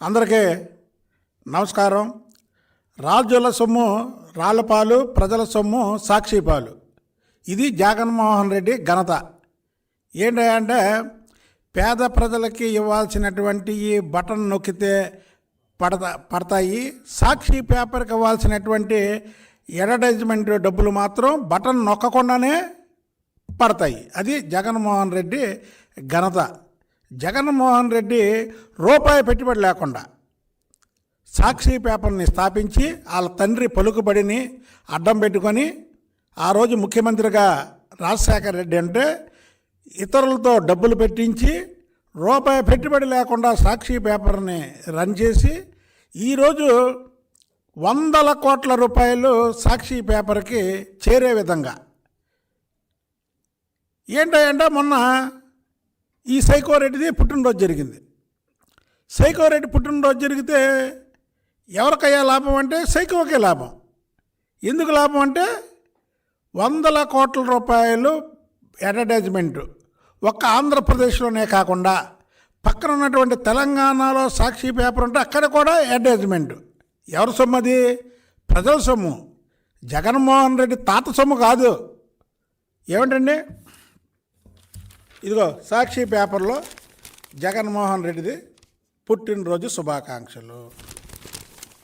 అందరికీ నమస్కారం. రాజుల సొమ్ము రాళ్ళపాలు ప్రజల సొమ్ము సాక్షిపాలు ఇది జగన్మోహన్ రెడ్డి ఘనత. ఏంటంటే పేద ప్రజలకి ఇవ్వాల్సినటువంటి ఈ బటన్ నొక్కితే పడతా పడతాయి. సాక్షి పేపర్కి ఇవ్వాల్సినటువంటి అడ్వర్టైజ్మెంట్ డబ్బులు మాత్రం బటన్ నొక్కకుండానే పడతాయి. అది జగన్మోహన్ రెడ్డి ఘనత. జగన్మోహన్ రెడ్డి రూపాయి పెట్టుబడి లేకుండా సాక్షి పేపర్ని స్థాపించి వాళ్ళ తండ్రి పలుకుబడిని అడ్డం పెట్టుకొని ఆ రోజు ముఖ్యమంత్రిగా రాజశేఖర రెడ్డి అంటే ఇతరులతో డబ్బులు పెట్టించి రూపాయి పెట్టుబడి లేకుండా సాక్షి పేపర్ని రన్ చేసి ఈరోజు వందల కోట్ల రూపాయలు సాక్షి పేపర్కి చేరే విధంగా. ఏంటంటే మొన్న ఈ సైకోరెడ్డిది పుట్టినరోజు జరిగింది. సైకోరెడ్డి పుట్టినరోజు జరిగితే ఎవరికయ్యా లాభం అంటే సైకోకే లాభం. ఎందుకు లాభం అంటే వందల కోట్ల రూపాయలు అడ్వర్టైజ్మెంట్. ఒక్క ఆంధ్రప్రదేశ్లోనే కాకుండా పక్కన ఉన్నటువంటి తెలంగాణలో సాక్షి పేపర్ ఉంటే అక్కడ కూడా అడ్వర్టైజ్మెంట్. ఎవరి సొమ్ము అది? ప్రజల సొమ్ము. జగన్మోహన్ రెడ్డి తాత సొమ్ము కాదు. ఏమిటండి? ఇదిగో సాక్షి పేపర్లో జగన్మోహన్ రెడ్డిది పుట్టినరోజు శుభాకాంక్షలు.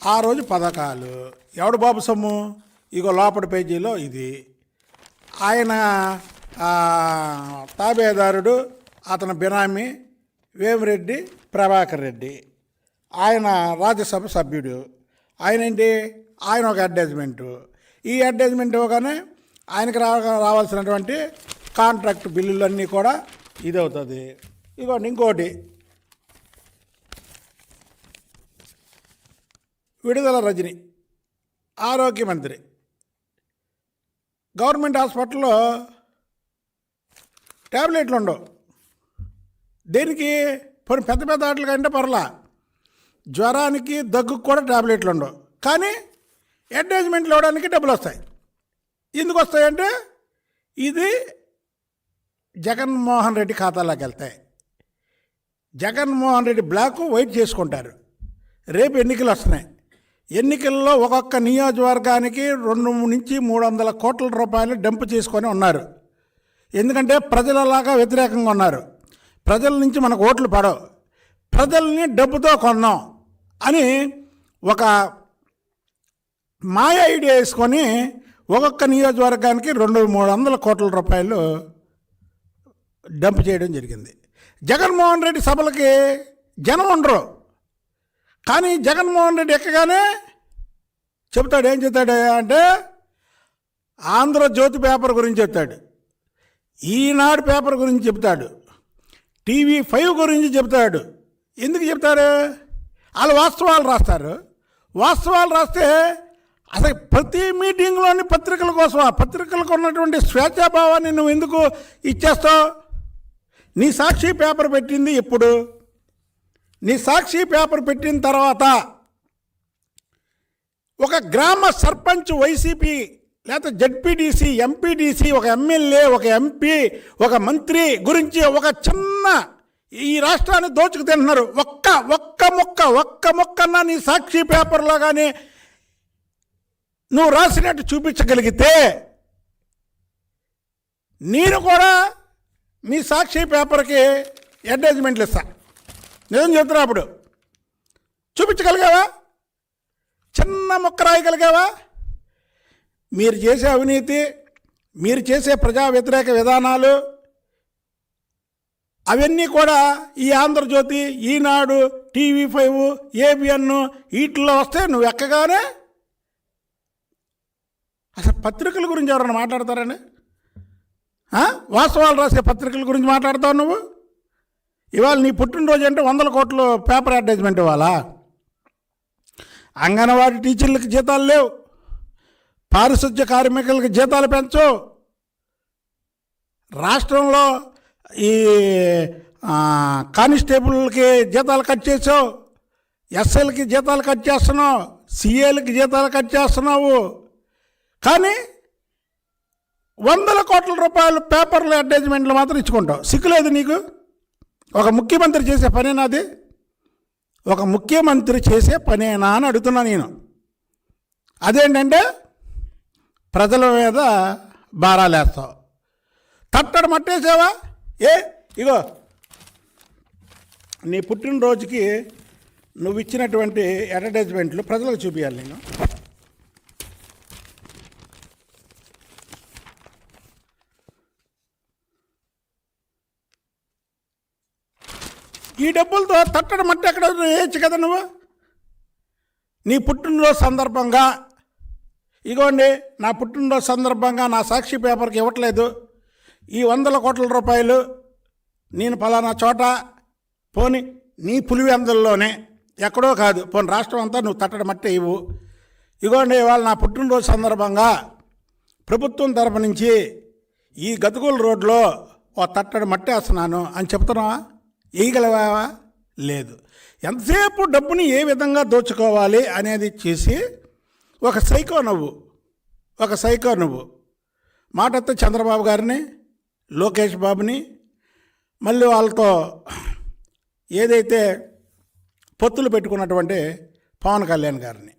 ఆ రోజు పథకాలు. ఎవడు బాబు సొమ్ము? ఇగో లోపల పేజీలో ఇది. ఆయన తాబేదారుడు అతని బినామీ వేమిరెడ్డి ప్రభాకర్ రెడ్డి. ఆయన రాజ్యసభ సభ్యుడు. ఆయన ఏంటి ఆయన ఒక అడ్వర్టైజ్మెంటు. ఈ అడ్వర్టైజ్మెంట్ ఇవ్వగానే ఆయనకి రావాల్సినటువంటి కాంట్రాక్ట్ బిల్లులన్నీ కూడా ఇది అవుతుంది ఇదిగోండి ఇంకోటి. విడుదల రజని ఆరోగ్య మంత్రి. గవర్నమెంట్ హాస్పిటల్లో ట్యాబ్లెట్లు ఉండవు దేనికి? పోనీ పెద్ద పెద్ద ఆటలు కంటే పర్లా. జ్వరానికి దగ్గుకు కూడా ట్యాబ్లెట్లు ఉండవు కానీ అడ్వర్టైజ్మెంట్లు ఇవ్వడానికి డబ్బులు వస్తాయి ఎందుకు వస్తాయంటే ఇది జగన్మోహన్ రెడ్డి ఖాతాలోకి వెళ్తాయి జగన్మోహన్ రెడ్డి బ్లాక్ వైట్ చేసుకుంటారు. రేపు ఎన్నికలు వస్తున్నాయి. ఎన్నికల్లో ఒక్కొక్క నియోజకవర్గానికి రెండు నుంచి మూడు వందల కోట్ల రూపాయలు డంప్ చేసుకొని ఉన్నారు. ఎందుకంటే ప్రజలలాగా వ్యతిరేకంగా ఉన్నారు. ప్రజల నుంచి మనకు ఓట్లు పడవు. ప్రజల్ని డబ్బుతో కొన్నాం అని ఒక మాయ ఐడియా వేసుకొని ఒక్కొక్క నియోజకవర్గానికి రెండు మూడు వందల కోట్ల రూపాయలు డంప్ చేయడం జరిగింది. జగన్మోహన్ రెడ్డి సభలకి జనం ఉండరు. కానీ జగన్మోహన్ రెడ్డి ఎక్కగానే చెప్తాడు ఏం చెప్తాడు అంటే ఆంధ్రజ్యోతి పేపర్ గురించి చెప్తాడు. ఈనాడు పేపర్ గురించి చెప్తాడు టీవీ ఫైవ్ గురించి చెప్తాడు ఎందుకు చెప్తారు వాళ్ళు వాస్తవాలు రాస్తారు. వాస్తవాలు రాస్తే అసలు ప్రతి మీటింగ్లోని పత్రికల కోసం ఆ పత్రికలకు ఉన్నటువంటి స్వేచ్ఛాభావాన్ని నువ్వు ఎందుకు ఇచ్చేస్తావు? నీ సాక్షి పేపర్ పెట్టింది ఎప్పుడు నీ సాక్షి పేపర్ పెట్టిన తర్వాత ఒక గ్రామ సర్పంచ్ వైసీపీ లేకపోతే జడ్పీటీసీ ఎంపీటీసీ ఒక ఎమ్మెల్యే ఒక ఎంపీ ఒక మంత్రి గురించి ఒక చిన్న ఈ రాష్ట్రాన్ని దోచుకు తింటున్నారు. ఒక్క ఒక్క మొక్క ఒక్క మొక్కన్న నీ సాక్షి పేపర్లో కానీ నువ్వు రాసినట్టు చూపించగలిగితే నేను కూడా మీ సాక్షి పేపర్కి అడ్వర్టైజ్మెంట్లు ఇస్తా నిజం చెప్తున్నా అప్పుడు. చూపించగలిగావా? చిన్న మొక్క రాయగలిగావా? మీరు చేసే అవినీతి మీరు చేసే ప్రజా వ్యతిరేక విధానాలు అవన్నీ కూడా ఈ Andhrajyothi Eenadu TV five ABN వీటిల్లో వస్తే నువ్వు ఎక్కగానే అసలు పత్రికల గురించి ఎవరైనా మాట్లాడతారని వాస్తవాలు రాసే పత్రికల గురించి మాట్లాడతావు నువ్వు? ఇవాళ నీ పుట్టినరోజు అంటే వందల కోట్లు పేపర్ అడ్వర్టైజ్మెంట్ ఇవ్వాలా అంగన్వాడీ టీచర్లకు జీతాలు లేవు. పారిశుద్ధ్య కార్మికులకు జీతాలు పెంచు రాష్ట్రంలో ఈ కానిస్టేబుల్కి జీతాలు కట్ చేసావు. ఎస్ఎల్కి జీతాలు కట్ చేస్తున్నావు. సిఏలకి జీతాలు కట్ చేస్తున్నావు. కానీ వందల కోట్ల రూపాయలు పేపర్లు అడ్వర్టైజ్మెంట్లు మాత్రం ఇచ్చుకుంటావు. సిక్కులేదు నీకు? ఒక ముఖ్యమంత్రి చేసే పనేనా అది? ఒక ముఖ్యమంత్రి చేసే పనేనా అని అడుగుతున్నా నేను. అదేంటంటే ప్రజల మీద భారాలేస్తావు తట్టడు మట్టేసావా? ఏ ఇగో నీ పుట్టినరోజుకి నువ్వు ఇచ్చినటువంటి అడ్వర్టైజ్మెంట్లు ప్రజలకు చూపించాలి నేను. ఈ డబ్బులతో తట్టడం మట్టి ఎక్కడ వేయచ్చు కదా నువ్వు? నీ పుట్టినరోజు సందర్భంగా ఇగోండి నా పుట్టినరోజు సందర్భంగా నా సాక్షి పేపర్కి ఇవ్వట్లేదు. ఈ వందల కోట్ల రూపాయలు నేను పలానా చోట పోని నీ పులివెందుల్లోనే ఎక్కడో కాదు పోని రాష్ట్రం అంతా నువ్వు తట్టడం మట్టే ఇవ్వు. ఇగోండి ఇవాళ నా పుట్టినరోజు సందర్భంగా ప్రభుత్వం తరపు నుంచి ఈ గతుకుల రోడ్లో ఓ తట్టడి మట్టేస్తున్నాను అని చెప్తున్నావా? వేయగలవా లేదు. ఎంతసేపు డబ్బుని ఏ విధంగా దోచుకోవాలి అనేది చేసి ఒక సైకో నువ్వు ఒక సైకో నువ్వు. మాటతో చంద్రబాబు గారిని లోకేష్ బాబుని మళ్ళీ వాళ్ళతో ఏదైతే పొత్తులు పెట్టుకున్నటువంటి పవన్ కళ్యాణ్ గారిని.